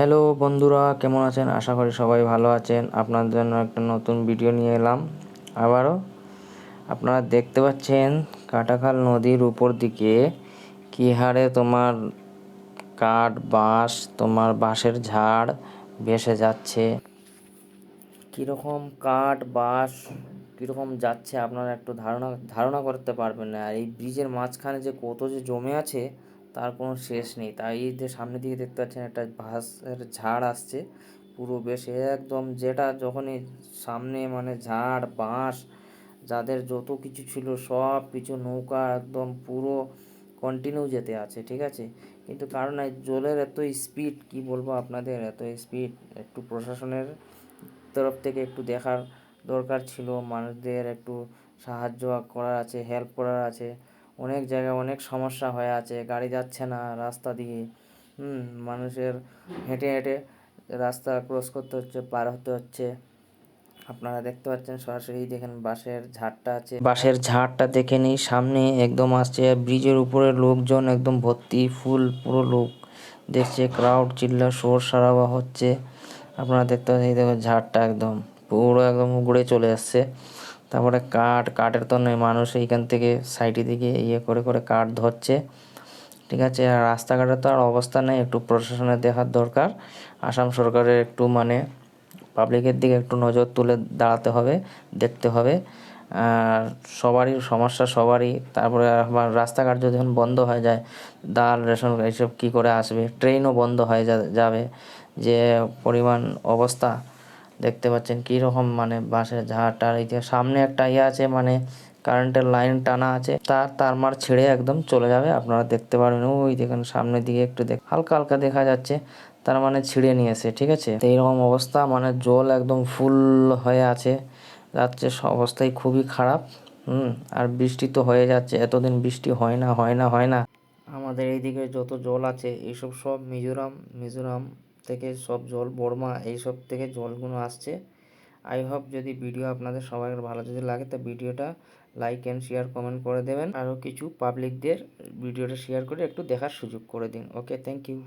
Hello বন্ধুরা, কেমন আছেন? আশা করি সবাই ভালো আছেন। আপনাদের জন্য একটা নতুন ভিডিও নিয়ে এলাম। আবারও আপনারা দেখতে পাচ্ছেন কাটাখাল নদীর উপর দিকে কী হারে তোমার কাঠ, বাঁশ, তোমার বাঁশের ঝাড় ভেসে যাচ্ছে। কীরকম কাঠ, বাঁশ, কীরকম যাচ্ছে আপনারা একটু ধারণা ধারণা করতে পারবেন না। আর এই ব্রিজের মাঝখানে যে কত যে জমে আছে তার কোনো শেষ নেই। তাই এই যে সামনের দিকে দেখতে পাচ্ছেন একটা বাঁশের ঝাড় আসছে। পুরো বেশ একদম যেটা যখনই সামনে মানে ঝাড়, বাঁশ, যাদের যত কিছু ছিল সব কিছু নৌকা একদম পুরো কন্টিনিউ যেতে আছে, ঠিক আছে? কিন্তু কারণ এই জলের এত স্পিড কি বলব আপনাদের? এত স্পিড একটু প্রশাসনের তরফ থেকে একটু দেখার দরকার ছিল। মানুষদের একটু সাহায্য করার আছে হেল্প করার আছে। অনেক জায়গায় অনেক সমস্যা হয়ে আছে, গাড়ি যাচ্ছে না রাস্তা দিয়ে। হুম, মানুষের হেঁটে হেঁটে রাস্তা ক্রস করতে হচ্ছে, পার হতে হচ্ছে। আপনারা দেখতে পাচ্ছেন সরাসরি দেখেন বাঁশের ঝাড়টা আছে। বাঁশের ঝাড়টা দেখে নিই, সামনে একদম আসছে ব্রিজের উপরে লোকজন একদম ভর্তি, ফুল পুরো লোক। দেখছে ক্রাউড চিল্লা, শোর সারাবা হচ্ছে। আপনারা দেখতে পাচ্ছেন দেখো ঝাড়টা একদম, পুরো একদম উগড়ে চলে আসছে। তারপরে কাঠ, কাঠের তো নেই মানুষ এইখান থেকে সাইডে দিকে ইয়ে করে করে কাঠ ধরছে। ঠিক আছে, আর রাস্তাঘাটে তো আর অবস্থা নেই, একটু প্রশাসনের দেখার দরকার। আসাম সরকারের একটু মানে পাবলিকের দিকে একটু নজর তুলে দাঁড়াতে হবে, দেখতে হবে। আর সবারই সমস্যা সবারই। তারপরে আবার রাস্তাঘাট যদি বন্ধ হয়ে যায় ডাল রেশন, এইসব কী করে আসবে? ট্রেনও বন্ধ হয়ে যাবে। যে পরিমাণ অবস্থা। দেখতে পাচ্ছেন কী রকম মানে বাসের ঝাড়টার এই যে সামনে একটা ইয়ে আছে মানে কারেন্টের লাইন টানা আছে, তার তার মার ছেড়ে একদম চলে যাবে, আপনারা দেখতে পারবেন, ওই দেখেন সামনের দিকে একটু দেখ, হালকা হালকা দেখা যাচ্ছে, তার মানে ছিঁড়ে নিয়েছে, ঠিক আছে? তো এইরকম অবস্থা মানে জল একদম ফুল হয়ে আছে, যাচ্ছে অবস্থাই খুবই খারাপ, হুম, আর বৃষ্টি তো হয়ে যাচ্ছে, এতদিন বৃষ্টি হয় না হয় না হয় না। আমাদের এইদিকে যত জল আছে এইসব সব মিজোরাম মিজোরাম থেকে সব জল বর্মা এইসব থেকে জলগুলো আসছে। আই হোপ যদি ভিডিও আপনাদের সবাই ভালো যদি লাগে, তো ভিডিওটা লাইক অ্যান্ড শেয়ার কমেন্ট করে দেবেন। আরও কিছু পাবলিকদের ভিডিওটা শেয়ার করে একটু দেখার সুযোগ করে দিন। Okay thank you